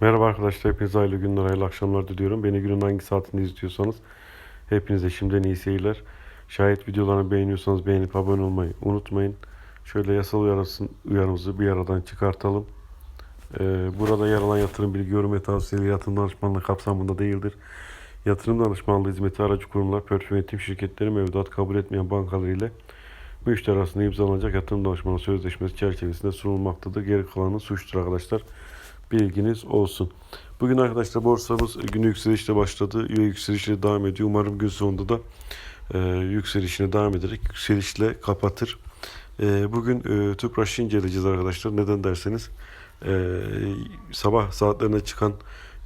Merhaba arkadaşlar, hepinize hayırlı günler, hayırlı akşamlar diliyorum. Beni günün hangi saatinde izliyorsanız hepinize şimdiden iyi seyirler. Şayet videolarını beğeniyorsanız beğenip abone olmayı unutmayın. Şöyle yasal uyarısın, uyarımızı bir aradan çıkartalım. Ee, burada yer alan yatırım bilgi, yorum ve yatırım danışmanlığı kapsamında değildir. Yatırım danışmanlığı hizmeti aracı kurumlar, portföy yönetim şirketleri mevduat kabul etmeyen bankalar ile müşteri arasında imzalanacak yatırım danışmanlığı sözleşmesi çerçevesinde sunulmaktadır. Geri kalanı suçtur arkadaşlar bilginiz olsun. Bugün arkadaşlar borsamız günü yükselişle başladı yükselişle devam ediyor. Umarım gün sonunda da e, yükselişine devam ederek yükselişle kapatır. E, bugün e, Tüpraş'ı inceleyeceğiz arkadaşlar. Neden derseniz e, sabah saatlerine çıkan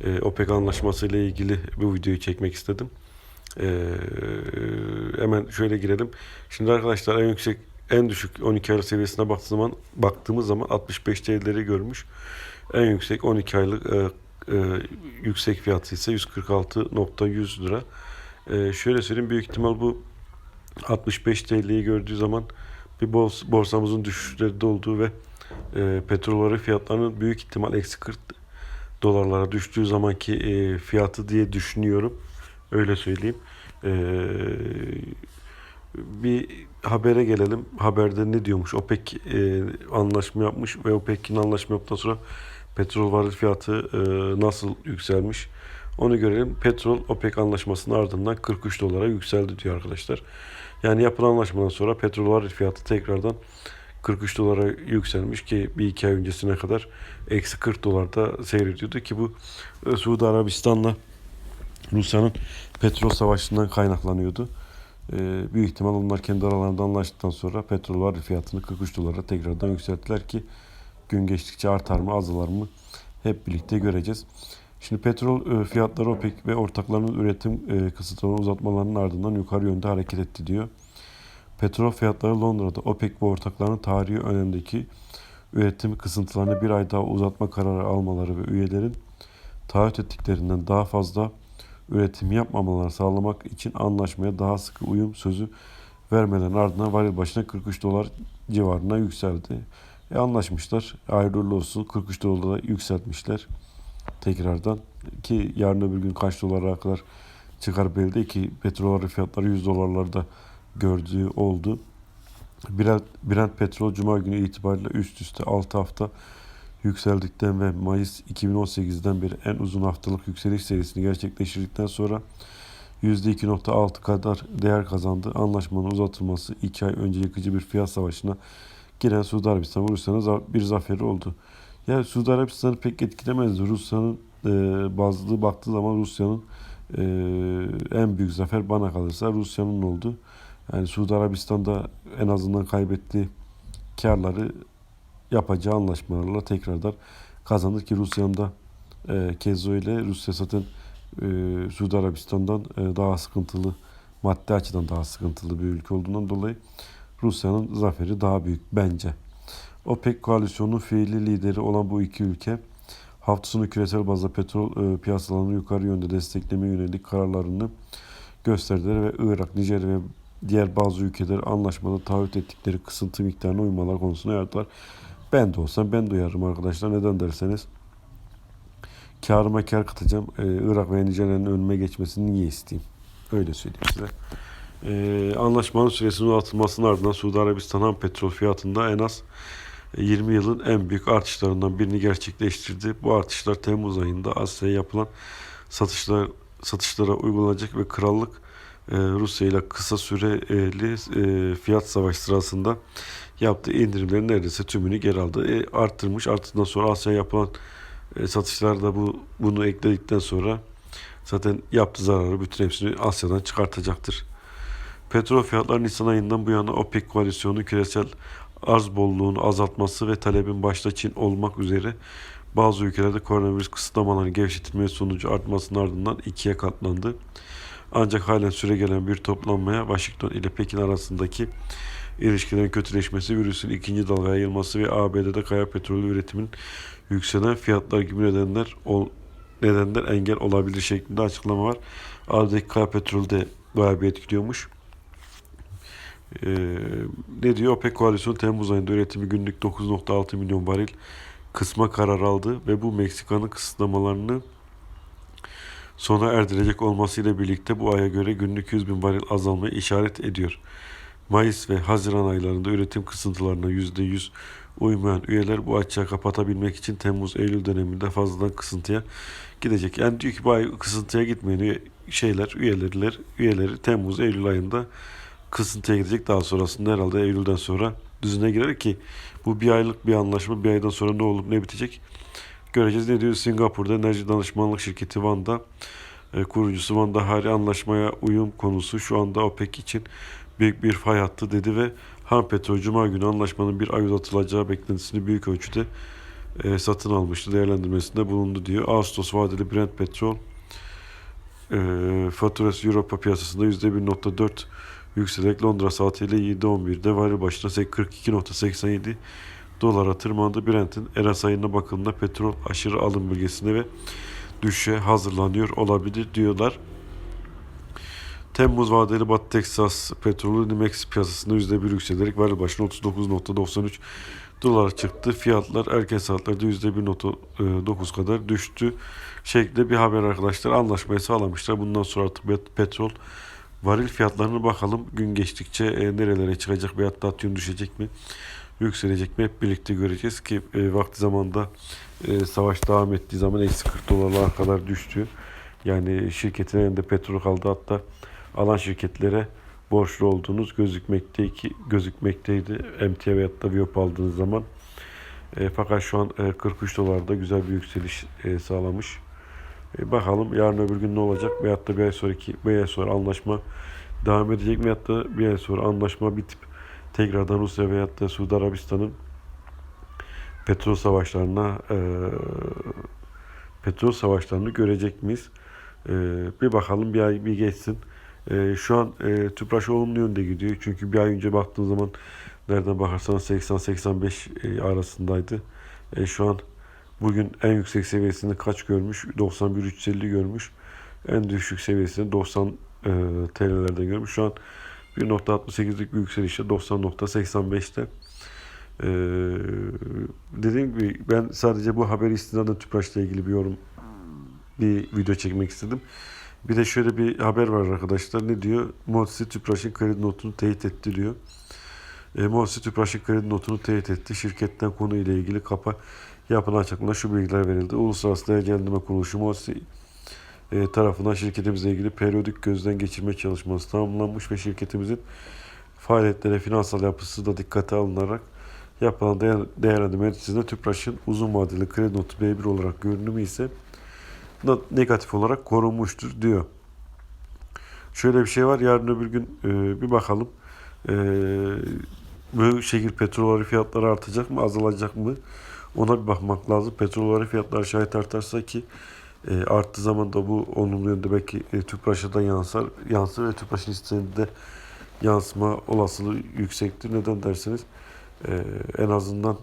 e, OPEC anlaşması ile ilgili bu videoyu çekmek istedim. E, hemen şöyle girelim. Şimdi arkadaşlar en yüksek en düşük 12 aylık seviyesine baktığımız zaman baktığımız zaman 65 TL'leri görmüş. En yüksek 12 aylık e, e, yüksek fiyatı ise 146.100 lira. E, şöyle söyleyeyim büyük ihtimal bu 65 TL'yi gördüğü zaman bir bors, borsamızın düşüşleri de olduğu ve e, petrol fiyatlarının büyük ihtimal eksi 40 dolarlara düştüğü zamanki e, fiyatı diye düşünüyorum. Öyle söyleyeyim. E, bir habere gelelim. Haberde ne diyormuş? OPEC e, anlaşma yapmış ve OPEC'in anlaşma yaptıktan sonra petrol varil fiyatı e, nasıl yükselmiş? Onu görelim. Petrol OPEC anlaşmasının ardından 43 dolara yükseldi diyor arkadaşlar. Yani yapılan anlaşmadan sonra petrol varil fiyatı tekrardan 43 dolara yükselmiş ki bir iki ay öncesine kadar eksi 40 dolarda seyrediyordu ki bu e, Suudi Arabistan'la Rusya'nın petrol savaşından kaynaklanıyordu. Ee, büyük ihtimal onlar kendi aralarında anlaştıktan sonra petrol varil fiyatını 43 dolara tekrardan yükselttiler ki gün geçtikçe artar mı azalır mı hep birlikte göreceğiz. Şimdi petrol e, fiyatları OPEC ve ortaklarının üretim e, kısıtlarını uzatmalarının ardından yukarı yönde hareket etti diyor. Petrol fiyatları Londra'da OPEC ve ortaklarının tarihi önemdeki üretim kısıntılarını bir ay daha uzatma kararı almaları ve üyelerin taahhüt ettiklerinden daha fazla üretim yapmamalarını sağlamak için anlaşmaya daha sıkı uyum sözü vermelerin ardından varil başına 43 dolar civarına yükseldi. E anlaşmışlar. Hayırlı olsun. 43 dolara yükseltmişler. Tekrardan. Ki yarın öbür gün kaç dolara kadar çıkar belli ki petrol fiyatları 100 dolarlarda gördüğü oldu. Brent, Brent petrol Cuma günü itibariyle üst üste 6 hafta yükseldikten ve Mayıs 2018'den beri en uzun haftalık yükseliş serisini gerçekleştirdikten sonra %2.6 kadar değer kazandı. Anlaşmanın uzatılması 2 ay önce yıkıcı bir fiyat savaşına giren Suudi Arabistan Rusya'nın bir zaferi oldu. Yani Suudi Arabistan'ı pek etkilemezdi. Rusya'nın e, bazlı baktığı zaman Rusya'nın e, en büyük zafer bana kalırsa Rusya'nın oldu. Yani Suudi Arabistan'da en azından kaybettiği karları yapacağı anlaşmalarla tekrardan kazanır ki Rusya'nın da e, Kezo ile Rusya zaten e, Suudi Arabistan'dan e, daha sıkıntılı maddi açıdan daha sıkıntılı bir ülke olduğundan dolayı Rusya'nın zaferi daha büyük bence. OPEC koalisyonunun fiili lideri olan bu iki ülke hafta sonu küresel bazda petrol e, piyasalarını yukarı yönde destekleme yönelik kararlarını gösterdiler ve Irak, Nijerya ve diğer bazı ülkeler anlaşmada taahhüt ettikleri kısıntı miktarına uymalar konusunda yardılar. Ben de olsam ben de uyarım arkadaşlar. Neden derseniz karıma kar katacağım. Ee, Irak ve Nijerya'nın önüme geçmesini niye isteyeyim? Öyle söyleyeyim size. Ee, anlaşmanın süresinin uzatılmasının ardından Suudi Arabistan ham petrol fiyatında en az 20 yılın en büyük artışlarından birini gerçekleştirdi. Bu artışlar Temmuz ayında Asya'ya yapılan satışlar satışlara uygulanacak ve krallık e, Rusya ile kısa süreli e, fiyat savaşı sırasında yaptığı indirimlerin neredeyse tümünü geri aldı. E, arttırmış. Arttıktan sonra Asya'ya yapılan e, satışlar da bu bunu ekledikten sonra zaten yaptığı zararı bütün hepsini Asya'dan çıkartacaktır. Petrol fiyatları Nisan ayından bu yana OPEC koalisyonu küresel arz bolluğunu azaltması ve talebin başta Çin olmak üzere bazı ülkelerde koronavirüs kısıtlamalarının gevşetilmesi sonucu artmasının ardından ikiye katlandı. Ancak halen süre gelen bir toplanmaya Washington ile Pekin arasındaki ilişkilerin kötüleşmesi, virüsün ikinci dalgaya yayılması ve ABD'de kaya petrolü üretimin yükselen fiyatlar gibi nedenler ol, nedenler engel olabilir şeklinde açıklama var. ABD'deki kaya petrolü de bayağı bir etkiliyormuş. Ee, ne diyor? OPEC koalisyonu Temmuz ayında üretimi günlük 9.6 milyon varil kısma karar aldı ve bu Meksika'nın kısıtlamalarını sona erdirecek olmasıyla birlikte bu aya göre günlük 100 bin varil azalmayı işaret ediyor. Mayıs ve Haziran aylarında üretim kısıntılarına %100 uymayan üyeler bu açığı kapatabilmek için Temmuz-Eylül döneminde fazladan kısıntıya gidecek. Yani diyor ki bu ay kısıntıya gitmeyen şeyler, üyelerler, üyeleri Temmuz-Eylül ayında kısıntıya gidecek. Daha sonrasında herhalde Eylül'den sonra düzene girer ki bu bir aylık bir anlaşma bir aydan sonra ne olup ne bitecek göreceğiz. Ne diyor Singapur'da enerji danışmanlık şirketi Van'da e, kurucusu Vanda Hari anlaşmaya uyum konusu şu anda OPEC için büyük bir fay hattı dedi ve ham petrol Cuma günü anlaşmanın bir ay uzatılacağı beklentisini büyük ölçüde e, satın almıştı. Değerlendirmesinde bulundu diyor. Ağustos vadeli Brent petrol e, faturası Avrupa piyasasında %1.4 yükselerek Londra saatiyle 7.11'de varil başına 42.87 dolara tırmandı. Brent'in Eras ayına bakıldığında petrol aşırı alım bölgesinde ve düşüşe hazırlanıyor olabilir diyorlar. Temmuz vadeli Batı Teksas petrolü Nimex piyasasında %1 yükselerek varil başına 39.93 dolar çıktı. Fiyatlar erken saatlerde %1.9 kadar düştü şeklinde bir haber arkadaşlar. Anlaşmayı sağlamışlar. Bundan sonra artık pet- petrol varil fiyatlarına bakalım. Gün geçtikçe e, nerelere çıkacak veyahut da atıyorum düşecek mi? Yükselecek mi? Hep birlikte göreceğiz ki e, vakti zamanda e, savaş devam ettiği zaman eksi 40 dolarlara kadar düştü. Yani şirketin elinde petrol kaldı hatta alan şirketlere borçlu olduğunuz gözükmekte ki gözükmekteydi. MTA veyahut da Viyop aldığınız zaman. E, fakat şu an e, 43 dolarda güzel bir yükseliş e, sağlamış. E, bakalım yarın öbür gün ne olacak veyahut da bir ay sonraki bir ay sonra anlaşma devam edecek mi veyahut da bir ay sonra anlaşma bitip tekrardan Rusya veyahut da Suudi Arabistan'ın petrol savaşlarına e, petrol savaşlarını görecek miyiz? E, bir bakalım bir ay bir geçsin. E, şu an e, Tüpraş olumlu yönde gidiyor. Çünkü bir ay önce baktığın zaman nereden bakarsanız 80-85 e, arasındaydı. E, şu an bugün en yüksek seviyesini kaç görmüş? 91-350 görmüş. En düşük seviyesini 90 e, TL'lerde görmüş. Şu an 1.68'lik bir yükselişte 90.85'te. Ee, dediğim gibi ben sadece bu haberi istinaden Tüpraş'la ilgili bir yorum bir video çekmek istedim. Bir de şöyle bir haber var arkadaşlar. Ne diyor? Motsi Tüpraş'ın kredi notunu teyit etti diyor. E, Motsi Tüpraş'ın kredi notunu teyit etti. Şirketten konuyla ilgili kapa yapılan açıklamada şu bilgiler verildi. Uluslararası Değerlendirme Kuruluşu Motsi e, tarafından şirketimizle ilgili periyodik gözden geçirme çalışması tamamlanmış ve şirketimizin faaliyetlere finansal yapısı da dikkate alınarak yapılan değer, değerlendirme neticesinde Tüpraş'ın uzun vadeli kredi notu B1 olarak görünümü ise negatif olarak korunmuştur diyor. Şöyle bir şey var. Yarın öbür gün e, bir bakalım. E, bu şekil petrol fiyatları artacak mı, azalacak mı? Ona bir bakmak lazım. Petrol fiyatları şayet artarsa ki e, arttığı zaman da bu olumlu yönde belki e, Tüpraş'a da yansar, yansır ve Tüpraş'ın hissesinde yansıma olasılığı yüksektir. Neden derseniz e, en azından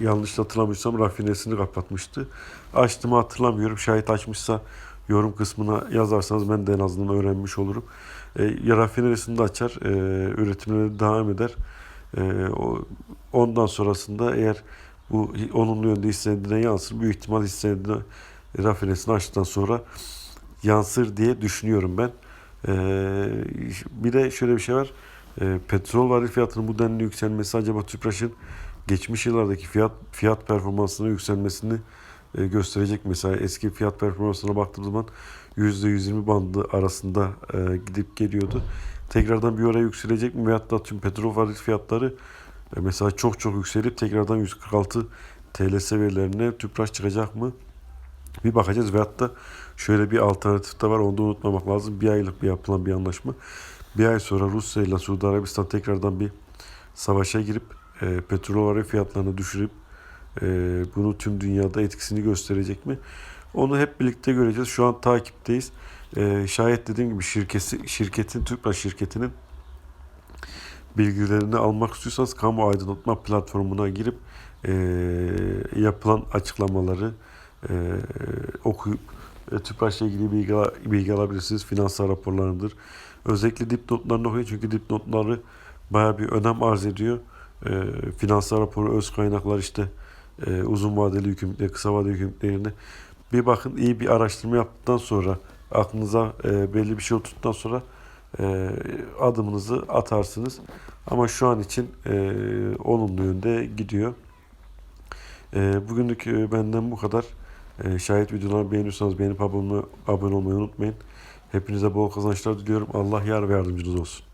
yanlış hatırlamıyorsam rafinesini kapatmıştı. Açtığımı hatırlamıyorum. Şayet açmışsa yorum kısmına yazarsanız ben de en azından öğrenmiş olurum. E, ya rafinerisini de açar, e, üretimine devam eder. E, o, ondan sonrasında eğer bu olumlu yönde hisse senedine yansır. Büyük ihtimal hisse senedine rafinesini açtıktan sonra yansır diye düşünüyorum ben. Ee, bir de şöyle bir şey var. Ee, petrol varil fiyatının bu denli yükselmesi acaba Tüpraş'ın geçmiş yıllardaki fiyat fiyat performansına yükselmesini e, gösterecek. Mesela eski fiyat performansına baktığım zaman %120 bandı arasında e, gidip geliyordu. Tekrardan bir oraya yükselecek mi? Veyahut da tüm petrol varil fiyatları mesela çok çok yükselip tekrardan 146 TL seviyelerine Tüpraş çıkacak mı? Bir bakacağız veyahut da şöyle bir alternatif de var onu da unutmamak lazım. Bir aylık bir yapılan bir anlaşma. Bir ay sonra Rusya ile Suudi Arabistan tekrardan bir savaşa girip e, petrol varil fiyatlarını düşürüp e, bunu tüm dünyada etkisini gösterecek mi? Onu hep birlikte göreceğiz. Şu an takipteyiz. E, şayet dediğim gibi şirketi, şirketin, Tüpraş şirketinin bilgilerini almak istiyorsanız kamu aydınlatma platformuna girip e, yapılan açıklamaları e, okuyup e, Tüpraş'la ilgili bilgi, bilgi alabilirsiniz. Finansal raporlarıdır. Özellikle dipnotlarını okuyun çünkü dipnotları baya bir önem arz ediyor. E, finansal raporu, öz kaynaklar işte e, uzun vadeli yükümlülükle kısa vadeli yükümlülüklerine bir bakın iyi bir araştırma yaptıktan sonra aklınıza e, belli bir şey oturttuktan sonra e, adımınızı atarsınız. Ama şu an için e, olumlu yönde gidiyor. E, bugünlük e, benden bu kadar. E, şayet videoları beğeniyorsanız beğenip abone, olmayı unutmayın. Hepinize bol kazançlar diliyorum. Allah yar ve yardımcınız olsun.